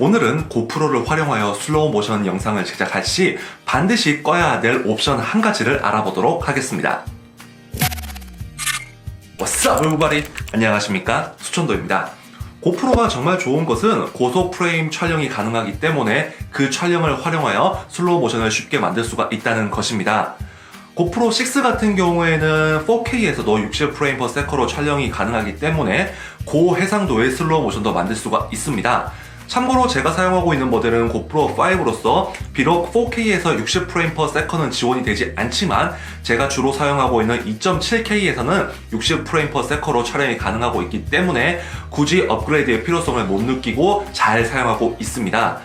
오늘은 고프로를 활용하여 슬로우 모션 영상을 제작할 시 반드시 꺼야 될 옵션 한 가지를 알아보도록 하겠습니다. Up, everybody? 안녕하십니까? 수천도입니다. 고프로가 정말 좋은 것은 고속 프레임 촬영이 가능하기 때문에 그 촬영을 활용하여 슬로우 모션을 쉽게 만들 수가 있다는 것입니다. 고프로 6 같은 경우에는 4K에서도 60 프레임 per second로 촬영이 가능하기 때문에 고해상도의 슬로우 모션도 만들 수가 있습니다. 참고로 제가 사용하고 있는 모델은 고프로 5로서 비록 4K에서 60 프레임 per second은 지원이 되지 않지만 제가 주로 사용하고 있는 2.7K에서는 60 프레임 per second로 촬영이 가능하고 있기 때문에 굳이 업그레이드의 필요성을 못 느끼고 잘 사용하고 있습니다.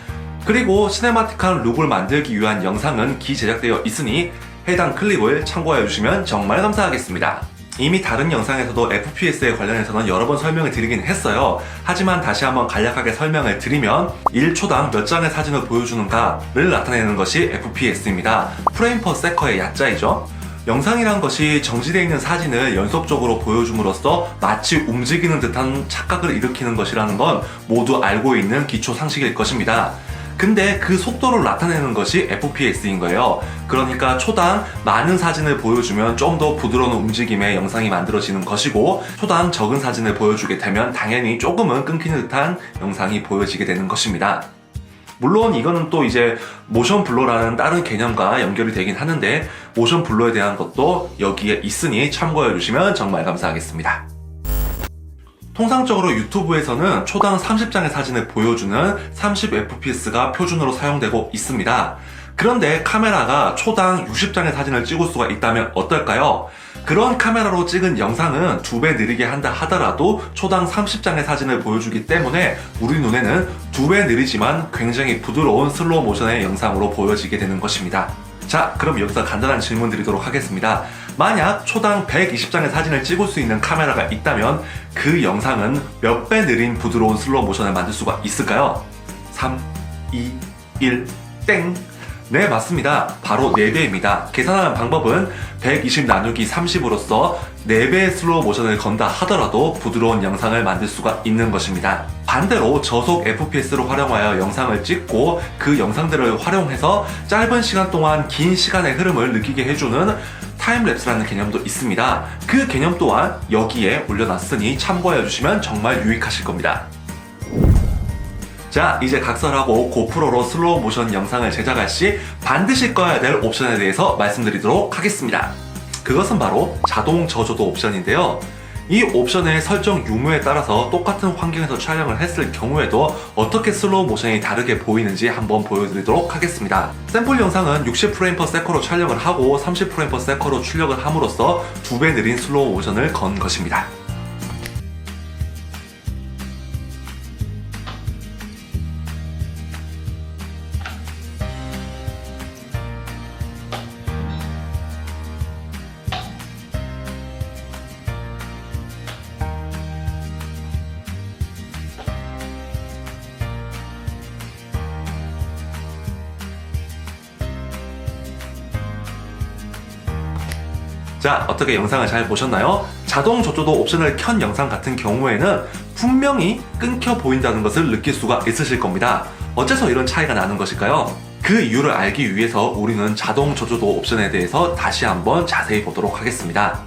그리고 시네마틱한 룩을 만들기 위한 영상은 기 제작되어 있으니 해당 클립을 참고해 주시면 정말 감사하겠습니다. 이미 다른 영상에서도 FPS에 관련해서는 여러 번 설명을 드리긴 했어요. 하지만 다시 한번 간략하게 설명을 드리면 1초당 몇 장의 사진을 보여주는가를 나타내는 것이 FPS입니다. 프레임 퍼 세커의 약자이죠. 영상이란 것이 정지되어 있는 사진을 연속적으로 보여줌으로써 마치 움직이는 듯한 착각을 일으키는 것이라는 건 모두 알고 있는 기초 상식일 것입니다. 근데 그 속도를 나타내는 것이 FPS인 거예요. 그러니까 초당 많은 사진을 보여주면 좀 더 부드러운 움직임의 영상이 만들어지는 것이고 초당 적은 사진을 보여주게 되면 당연히 조금은 끊기는 듯한 영상이 보여지게 되는 것입니다. 물론 이거는 또 이제 모션 블러라는 다른 개념과 연결이 되긴 하는데 모션 블러에 대한 것도 여기에 있으니 참고해 주시면 정말 감사하겠습니다. 통상적으로 유튜브에서는 초당 30장의 사진을 보여주는 30fps가 표준으로 사용되고 있습니다. 그런데 카메라가 초당 60장의 사진을 찍을 수가 있다면 어떨까요? 그런 카메라로 찍은 영상은 두 배 느리게 한다 하더라도 초당 30장의 사진을 보여주기 때문에 우리 눈에는 두 배 느리지만 굉장히 부드러운 슬로우 모션의 영상으로 보여지게 되는 것입니다. 자, 그럼 여기서 간단한 질문 드리도록 하겠습니다. 만약 초당 120장의 사진을 찍을 수 있는 카메라가 있다면 그 영상은 몇 배 느린 부드러운 슬로우 모션을 만들 수가 있을까요? 3, 2, 1, 땡! 네, 맞습니다. 바로 4배입니다. 계산하는 방법은 120 나누기 30으로써 4배의 슬로우 모션을 건다 하더라도 부드러운 영상을 만들 수가 있는 것입니다. 반대로 저속 FPS를 활용하여 영상을 찍고 그 영상들을 활용해서 짧은 시간 동안 긴 시간의 흐름을 느끼게 해주는 타임랩스라는 개념도 있습니다. 그 개념 또한 여기에 올려놨으니 참고해 주시면 정말 유익하실 겁니다. 자, 이제 각설하고 고프로로 슬로우 모션 영상을 제작할 시 반드시 꺼야 될 옵션에 대해서 말씀드리도록 하겠습니다. 그것은 바로 자동 저조도 옵션인데요. 이 옵션의 설정 유무에 따라서 똑같은 환경에서 촬영을 했을 경우에도 어떻게 슬로우 모션이 다르게 보이는지 한번 보여드리도록 하겠습니다. 샘플 영상은 60프레임 퍼 세커로 촬영을 하고 30프레임 퍼 세커로 출력을 함으로써 두 배 느린 슬로우 모션을 건 것입니다. 자, 어떻게 영상을 잘 보셨나요? 자동 조조도 옵션을 켠 영상 같은 경우에는 분명히 끊겨 보인다는 것을 느낄 수가 있으실 겁니다. 어째서 이런 차이가 나는 것일까요? 그 이유를 알기 위해서 우리는 자동 조조도 옵션에 대해서 다시 한번 자세히 보도록 하겠습니다.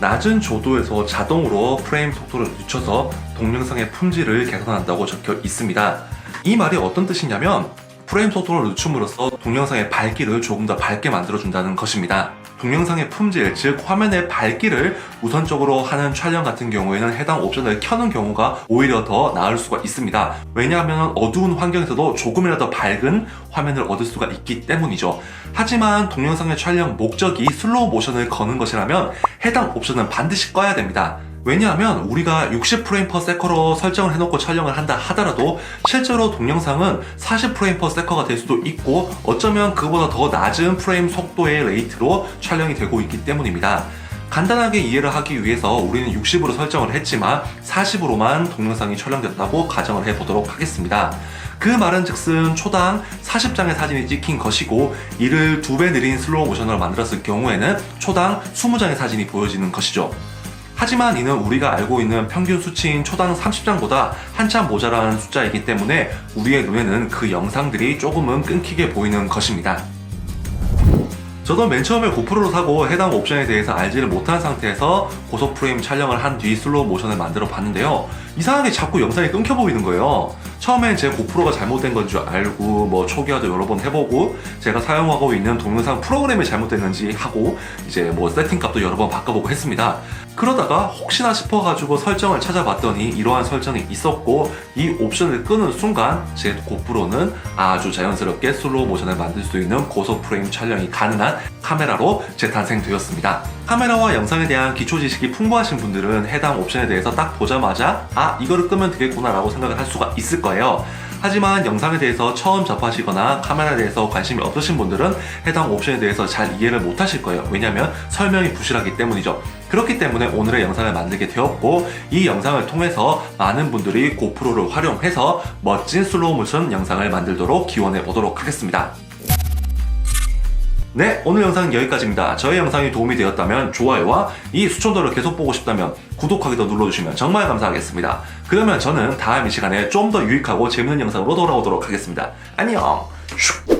낮은 조도에서 자동으로 프레임 속도를 늦춰서 동영상의 품질을 개선한다고 적혀 있습니다. 이 말이 어떤 뜻이냐면 프레임 속도를 늦춤으로써 동영상의 밝기를 조금 더 밝게 만들어준다는 것입니다. 동영상의 품질, 즉 화면의 밝기를 우선적으로 하는 촬영 같은 경우에는 해당 옵션을 켜는 경우가 오히려 더 나을 수가 있습니다. 왜냐하면 어두운 환경에서도 조금이라도 밝은 화면을 얻을 수가 있기 때문이죠. 하지만 동영상의 촬영 목적이 슬로우 모션을 거는 것이라면 해당 옵션은 반드시 꺼야 됩니다. 왜냐하면 우리가 60프레임 퍼 세커로 설정을 해놓고 촬영을 한다 하더라도 실제로 동영상은 40프레임 퍼 세커가 될 수도 있고 어쩌면 그보다 더 낮은 프레임 속도의 레이트로 촬영이 되고 있기 때문입니다. 간단하게 이해를 하기 위해서 우리는 60으로 설정을 했지만 40으로만 동영상이 촬영됐다고 가정을 해보도록 하겠습니다. 그 말은 즉슨 초당 40장의 사진이 찍힌 것이고 이를 두 배 느린 슬로우 모션으로 만들었을 경우에는 초당 20장의 사진이 보여지는 것이죠. 하지만 이는 우리가 알고 있는 평균 수치인 초당 30장보다 한참 모자란 숫자이기 때문에 우리의 눈에는 그 영상들이 조금은 끊기게 보이는 것입니다. 저도 맨 처음에 고프로를 사고 해당 옵션에 대해서 알지를 못한 상태에서 고속 프레임 촬영을 한 뒤 슬로우 모션을 만들어 봤는데요. 이상하게 자꾸 영상이 끊겨 보이는 거예요. 처음엔 제 고프로가 잘못된 건 줄 알고 뭐 초기화도 여러 번 해보고 제가 사용하고 있는 동영상 프로그램이 잘못됐는지 하고 이제 뭐 세팅값도 여러 번 바꿔보고 했습니다. 그러다가 혹시나 싶어가지고 설정을 찾아봤더니 이러한 설정이 있었고 이 옵션을 끄는 순간 제 고프로는 아주 자연스럽게 슬로우 모션을 만들 수 있는 고속 프레임 촬영이 가능한 카메라로 재탄생되었습니다. 카메라와 영상에 대한 기초 지식이 풍부하신 분들은 해당 옵션에 대해서 딱 보자마자 아 이거를 끄면 되겠구나 라고 생각을 할 수가 있을 거예요. 하지만 영상에 대해서 처음 접하시거나 카메라에 대해서 관심이 없으신 분들은 해당 옵션에 대해서 잘 이해를 못 하실 거예요. 왜냐하면 설명이 부실하기 때문이죠. 그렇기 때문에 오늘의 영상을 만들게 되었고 이 영상을 통해서 많은 분들이 고프로를 활용해서 멋진 슬로우 모션 영상을 만들도록 기원해 보도록 하겠습니다. 네, 오늘 영상은 여기까지입니다. 저의 영상이 도움이 되었다면 좋아요와 이 수천도를 계속 보고 싶다면 구독하기도 눌러주시면 정말 감사하겠습니다. 그러면 저는 다음 이 시간에 좀 더 유익하고 재밌는 영상으로 돌아오도록 하겠습니다. 안녕! 슉!